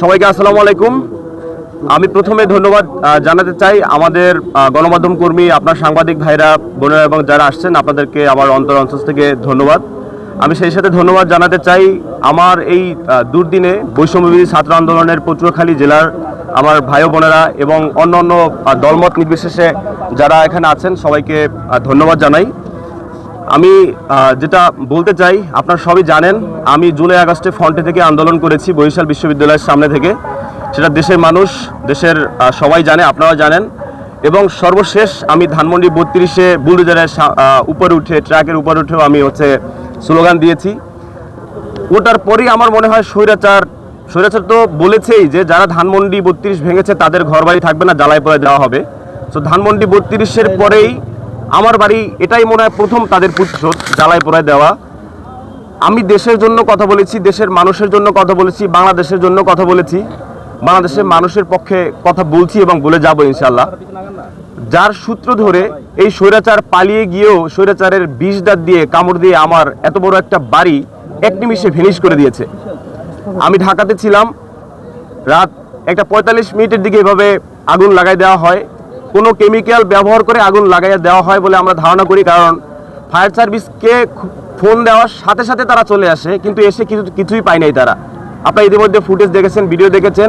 সবাইকে আসসালামু আলাইকুম। আমি প্রথমে ধন্যবাদ জানাতে চাই আমাদের গণমাধ্যম কর্মী আপনার সাংবাদিক ভাইরা, বোনেরা এবং যারা আসছেন, আপনাদেরকে আমার অন্তর অঞ্চল থেকে ধন্যবাদ। আমি সেই সাথে ধন্যবাদ জানাতে চাই আমার এই দুর্দিনে বৈষম্যবিধি ছাত্র আন্দোলনের পটুয়াখালী জেলার আমার ভাই বোনেরা এবং অন্য অন্য দলমত নির্বিশেষে যারা এখানে আছেন সবাইকে ধন্যবাদ জানাই। আমি যেটা বলতে চাই আপনারা সবই জানেন আমি জুলাই আগস্টে ফ্রন্টে থেকে আন্দোলন করেছি বরিশাল বিশ্ববিদ্যালয়ের সামনে থেকে। সেটা দেশের মানুষ দেশের সবাই জানে আপনারা জানেন। এবং সর্বশেষ আমি ধানমন্ডি বত্রিশে বুলডোজারের উপরে উঠে ট্র্যাকের উপরে উঠেও আমি হচ্ছে স্লোগান দিয়েছি। ওটার পরেই আমার মনে হয় স্বৈরাচার স্বৈরাচার তো বলেছেই যে যারা ধানমন্ডি বত্রিশ ভেঙেছে তাদের ঘর বাড়ি থাকবে না জ্বালায় পরে দেওয়া হবে। তো ধানমন্ডি বত্রিশের পরেই আমার বাড়ি, এটাই মনে হয় প্রথম তাদের প্রতিশোধ জ্বালাই পোড়ায় দেওয়া। আমি দেশের জন্য কথা বলেছি, দেশের মানুষের জন্য কথা বলেছি, বাংলাদেশের জন্য কথা বলেছি। বাংলাদেশের মানুষের পক্ষে কথা বলছি এবং বলে যাব ইনশাল্লাহ যার সূত্র ধরে এই স্বৈরাচার পালিয়ে গিয়েও স্বৈরাচারের বিষ দাঁত দিয়ে কামড় দিয়ে আমার এত বড় একটা বাড়ি এক নিমিষে ফিনিশ করে দিয়েছে। আমি ঢাকাতে ছিলাম, রাত একটা পঁয়তাল্লিশ মিনিটের দিকে এভাবে আগুন লাগাই দেওয়া হয়। কোনো কেমিক্যাল ব্যবহার করে আগুন লাগাইয়া দেওয়া হয় বলে আমরা ধারণা করি, কারণ ফায়ার সার্ভিসকে ফোন দেওয়ার সাথে সাথে তারা চলে আসে, কিন্তু এসে কিছু, কিছুই পায় নাই তারা। আপনারা ইতিমধ্যে ফুটেজ দেখেছেন ভিডিও দেখেছেন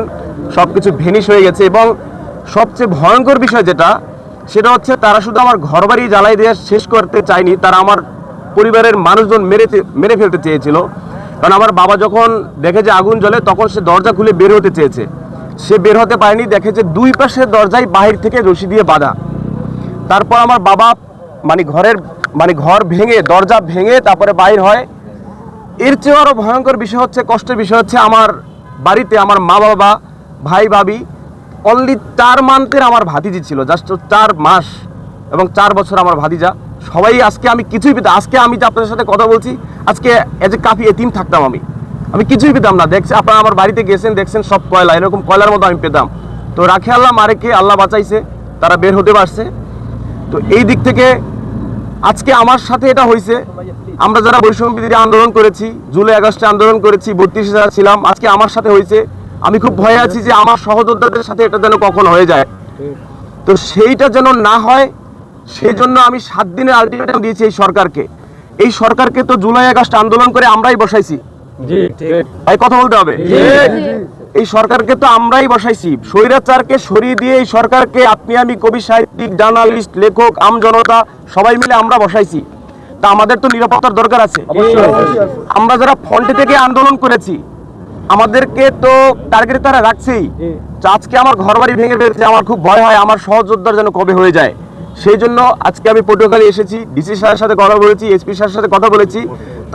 সব কিছু ভেনিশ হয়ে গেছে এবং সবচেয়ে ভয়ঙ্কর বিষয় যেটা, সেটা হচ্ছে তারা শুধু আমার ঘর বাড়ি জ্বালাই দিয়ে শেষ করতে চায়নি, তারা আমার পরিবারের মানুষজন মেরে মেরে ফেলতে চেয়েছিল। কারণ আমার বাবা যখন দেখে যে আগুন জ্বলে, তখন সে দরজা খুলে বের হতে চেয়েছে। সে বের হতে পারেনি, দেখে যে দুই পাশের দরজায় বাহির থেকে রশি দিয়ে বাঁধা। তারপর আমার বাবা মানে ঘরের মানে ঘর ভেঙে, দরজা ভেঙে তারপরে বাইর হয়। এর চেয়েও আরও ভয়ঙ্কর বিষয় হচ্ছে, কষ্টের বিষয় হচ্ছে আমার বাড়িতে আমার মা বাবা, ভাই ভাবি অনলি চার মান্থের আমার ভাতিজি ছিল জাস্ট চার মাস এবং চার বছর আমার ভাতিজা। সবাই আজকে আমি কিছুই পেতাম আজকে আমি যে আপনাদের সাথে কথা বলছি, আজকে এজ এ কাফি এতিম থাকতাম আমি। আমি কিছুই পেতাম না। দেখছি, আপনারা আমার বাড়িতে গেছেন, দেখছেন সব কয়লা, এরকম কয়লার মতো আমি পেতাম। তো রাখে আল্লাহ মারেকে আল্লাহ বাঁচাইছে, তারা বের হতে পারছে। তো এই দিক থেকে আজকে আমার সাথে এটা হয়েছে আমরা যারা বৈষম্য বিরোধী আন্দোলন করেছি, জুলাই, আগস্টে আন্দোলন করেছি, বত্রিশ হাজার ছিলাম, আজকে আমার সাথে হয়েছে আমি খুব ভয়ে আছি যে আমার সহযোদ্ধাদের সাথে এটা যেন কখন হয়ে যায়। তো সেইটা যেন না হয় সেই জন্য আমি সাত দিনের আলটিমেটাম দিয়েছি এই সরকারকে। এই সরকারকে তো জুলাই, আগস্ট আন্দোলন করে আমরাই বসাইছি। ভাই কথা বলতে হবে। এই সরকারকে তো আমরাই বসাইছি। স্বৈরাচারকে সরিয়ে দিয়ে এই সরকারকে আপনি আমি কবি সাহিত্যিক জার্নালিস্ট লেখক আম জনতা সবাই মিলে আমরা বসাইছি। তা আমাদের তো নিরাপত্তার দরকার আছে। আমরা যারা ফ্রন্টে থেকে আন্দোলন করেছি আমাদেরকে তো টার্গেট তারা রাখছেই। আজকে আমার ঘর বাড়ি ভেঙে ফেলছে আমার খুব ভয় হয় আমার সহযোদ্ধার যেন কবে হয়ে যায়। সেই জন্য আজকে আমি পটুয়াখালী এসেছি ডিসি স্যারের সাথে কথা বলেছি এসপি স্যারের সাথে কথা বলেছি।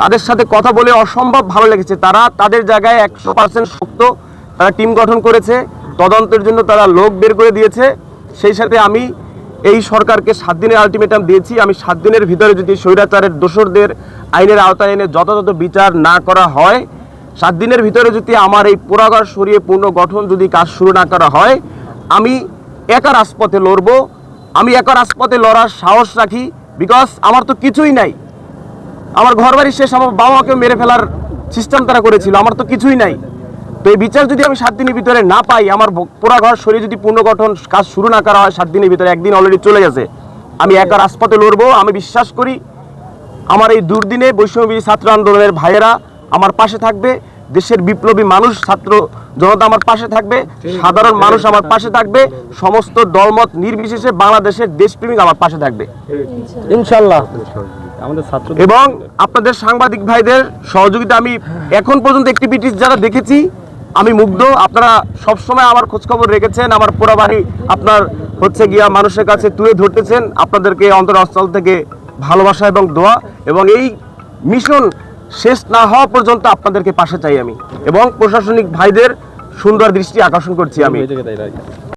তাদের সাথে কথা বলে অসম্ভব ভালো লেগেছে। তারা তাদের জায়গায় একশো পার্সেন্ট শক্ত তারা টিম গঠন করেছে। তদন্তের জন্য তারা লোক বের করে দিয়েছে। সেই সাথে আমি এই সরকারকে সাত দিনের আলটিমেটাম দিয়েছি। আমি সাত দিনের ভিতরে যদি স্বৈরাচারের দোষরদের আইনের আওতায় এনে যথাযথ বিচার না করা হয়, সাত দিনের ভিতরে যদি আমার এই পোড়াঘর সরিয়ে পুনর্গঠন যদি কাজ শুরু না করা হয়, আমি একা রাজপথে লড়বো। আমি একা রাজপথে লড়ার সাহস রাখি বিকজ আমার তো কিছুই নাই। আমার ঘর বাড়ি শেষ, আমার বাবা মাকে মেরে ফেলার সিস্টেম তারা করেছিল, আমার তো কিছুই নাই। তো এই বিচার যদি আমি সাত দিনের ভিতরে না পাই, আমার পোড়া ঘর শরীর যদি পুনর্গঠন কাজ শুরু না করা হয়, সাত দিনের ভিতরে একদিন অলরেডি চলে গেছে। আমি একা রাজপথে লড়বো, আমি বিশ্বাস করি, আমার এই দুর্দিনে বৈষম্যবিধি ছাত্র আন্দোলনের ভাইয়েরা আমার পাশে থাকবে। দেশের বিপ্লবী মানুষ ছাত্র জনতা আমার পাশে থাকবে সাধারণ মানুষ আমার পাশে থাকবে সমস্ত দলমত নির্বিশেষে বাংলাদেশের দেশপ্রেমিক আমার পাশে থাকবে। ইনশাল্লাহ এবং আপনাদের সাংবাদিক ভাইদের সহযোগিতা আমি এখন পর্যন্ত অ্যাক্টিভিটিস যারা দেখেছি আমি মুগ্ধ। আপনারা সবসময় আমার খোঁজখবর রেখেছেন আমার পোড়া বাড়ি আপনার হচ্ছে গিয়া মানুষের কাছে তুলে ধরতেছেন। আপনাদেরকে অন্তরস্থল থেকে ভালোবাসা এবং দোয়া এবং এই মিশন শেষ না হওয়া পর্যন্ত আপনাদেরকে পাশে চাই আমি। এবং প্রশাসনিক ভাইদের সুন্দর দৃষ্টি আকর্ষণ করছি আমি।